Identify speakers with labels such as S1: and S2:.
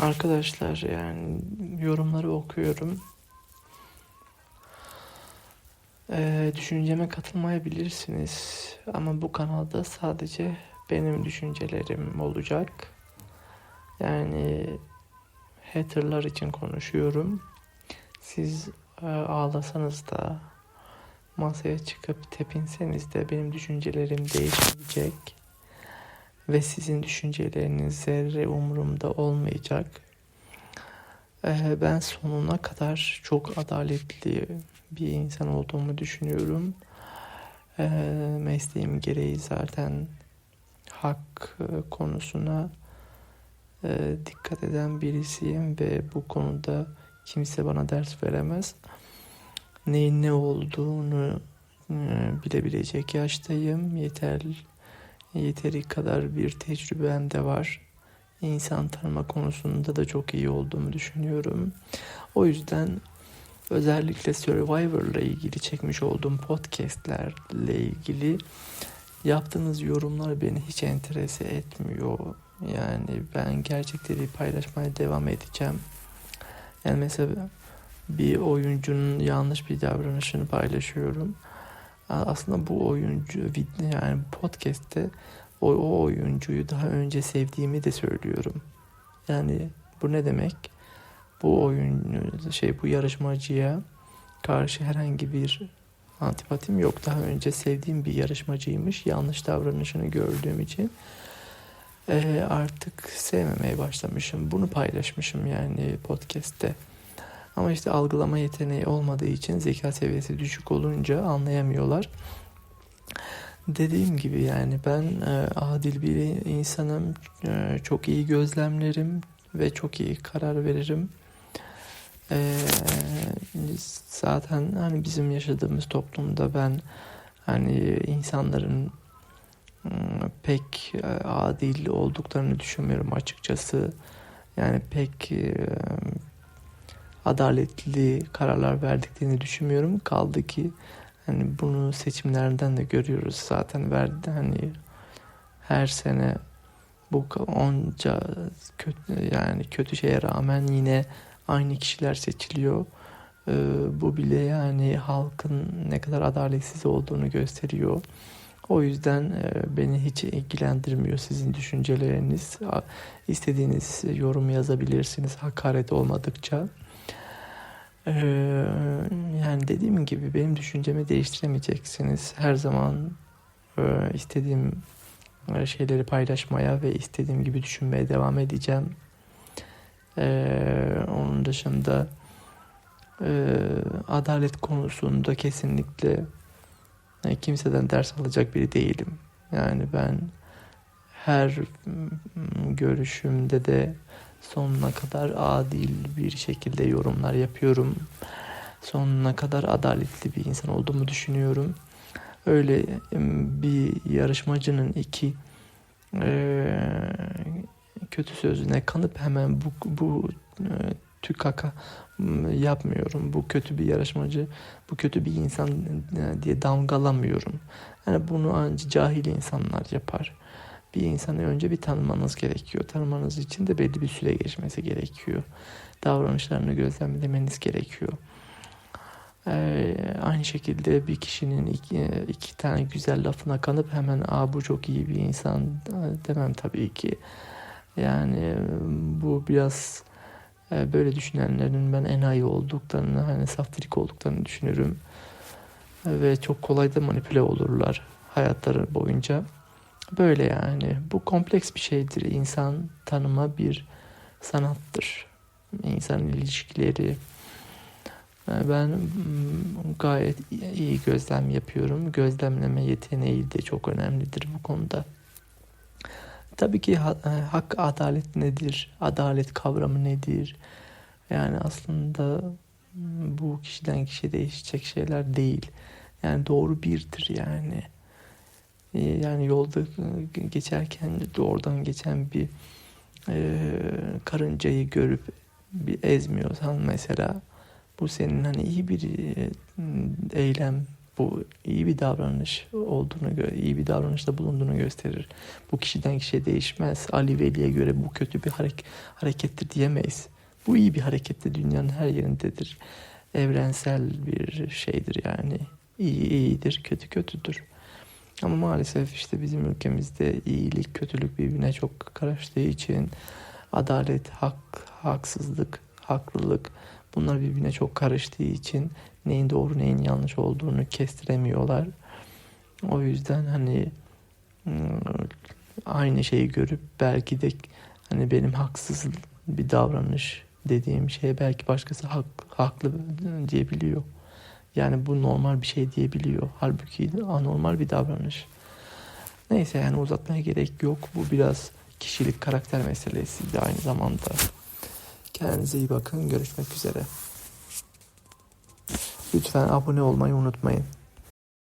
S1: Arkadaşlar yani yorumları okuyorum. Ee, düşünceme katılmayabilirsiniz ama bu kanalda sadece benim düşüncelerim olacak. Yani haterlar için konuşuyorum. Siz e, ağlasanız da masaya çıkıp tepinseniz de benim düşüncelerim değişmeyecek ve sizin düşünceleriniz zerre umurumda olmayacak. Ee, ben sonuna kadar çok adaletli bir insan olduğumu düşünüyorum. Ee, mesleğim gereği zaten hak e, konusuna e, dikkat eden birisiyim ve bu konuda kimse bana ders veremez. Neyin ne olduğunu e, bilebilecek yaştayım. Yeter yeteri kadar bir tecrübem de var. İnsan tanıma konusunda da çok iyi olduğumu düşünüyorum. O yüzden özellikle Survivor ile ilgili çekmiş olduğum podcastlerle ilgili yaptığınız yorumlar beni hiç enterese etmiyor. Yani ben gerçekleri paylaşmaya devam edeceğim. Yani mesela bir oyuncunun yanlış bir davranışını paylaşıyorum. Aslında bu oyuncu yani podcast'te o, o oyuncuyu daha önce sevdiğimi de söylüyorum. Yani bu ne demek? Bu oyun şey bu yarışmacıya karşı herhangi bir antipatim yok. Daha önce sevdiğim bir yarışmacıymış. Yanlış davranışını gördüğüm için e, artık sevmemeye başlamışım. Bunu paylaşmışım yani podcast'te. Ama işte algılama yeteneği olmadığı için zeka seviyesi düşük olunca anlayamıyorlar. Dediğim gibi yani ben e, adil bir insanım. E, çok iyi gözlemlerim ve çok iyi karar veririm. E, zaten hani bizim yaşadığımız toplumda ben hani insanların e, pek e, adil olduklarını düşünmüyorum açıkçası. Yani pek e, adaletli kararlar verdiklerini düşünmüyorum. Kaldı ki hani bunu seçimlerden de görüyoruz zaten verdi hani her sene bu onca kötü yani kötü şeye rağmen yine aynı kişiler seçiliyor. Ee, bu bile yani halkın ne kadar adaletsiz olduğunu gösteriyor. O yüzden e, beni hiç ilgilendirmiyor sizin düşünceleriniz. İstediğiniz yorum yazabilirsiniz hakaret olmadıkça. Ee, yani dediğim gibi benim düşüncemi değiştiremeyeceksiniz. Her zaman e, istediğim e, şeyleri paylaşmaya ve istediğim gibi düşünmeye devam edeceğim. Ee, onun dışında e, adalet konusunda kesinlikle e, kimseden ders alacak biri değilim. Yani ben her görüşümde de sonuna kadar adil bir şekilde yorumlar yapıyorum. Sonuna kadar adaletli bir insan olduğumu düşünüyorum. Öyle bir yarışmacının iki e, kötü sözüne kanıp hemen bu, bu e, tükaka yapmıyorum. Bu kötü bir yarışmacı, bu kötü bir insan e, diye damgalamıyorum. Yani bunu ancak cahil insanlar yapar bir insanı önce bir tanımanız gerekiyor. Tanımanız için de belli bir süre geçmesi gerekiyor. Davranışlarını gözlemlemeniz gerekiyor. Ee, aynı şekilde bir kişinin iki, iki tane güzel lafına kanıp hemen Aa, bu çok iyi bir insan demem tabii ki. Yani bu biraz e, böyle düşünenlerin ben enayi olduklarını, hani saftirik olduklarını düşünüyorum. Ve çok kolay da manipüle olurlar hayatları boyunca. Böyle yani. Bu kompleks bir şeydir. İnsan tanıma bir sanattır. İnsan ilişkileri. Ben mm, gayet iyi gözlem yapıyorum. Gözlemleme yeteneği de çok önemlidir bu konuda. Tabii ki e, hak adalet nedir? Adalet kavramı nedir? Yani aslında mm, bu kişiden kişiye değişecek şeyler değil. Yani doğru birdir yani. Ee, yani yolda e, geçerken oradan geçen bir e, karıncayı görüp bir ezmiyorsan mesela bu senin hani iyi bir e, eylem bu iyi bir davranış olduğunu, iyi bir davranışta bulunduğunu gösterir. Bu kişiden kişiye değişmez. Ali Veli'ye göre bu kötü bir harek- harekettir diyemeyiz. Bu iyi bir harekettir, dünyanın her yerindedir. Evrensel bir şeydir yani. İyi iyidir, kötü kötüdür. Ama maalesef işte bizim ülkemizde iyilik, kötülük birbirine çok karıştığı için adalet, hak, haksızlık, haklılık bunlar birbirine çok karıştığı için neyin doğru neyin yanlış olduğunu kestiremiyorlar. O yüzden hani ım, aynı şeyi görüp belki de hani benim haksız bir davranış dediğim şeye belki başkası hak, haklı diyebiliyor. Yani bu normal bir şey diyebiliyor. Halbuki anormal bir davranış. Neyse yani uzatmaya gerek yok. Bu biraz kişilik karakter meselesi de aynı zamanda. Kendinize iyi bakın. Görüşmek üzere. Lütfen abone olmayı unutmayın.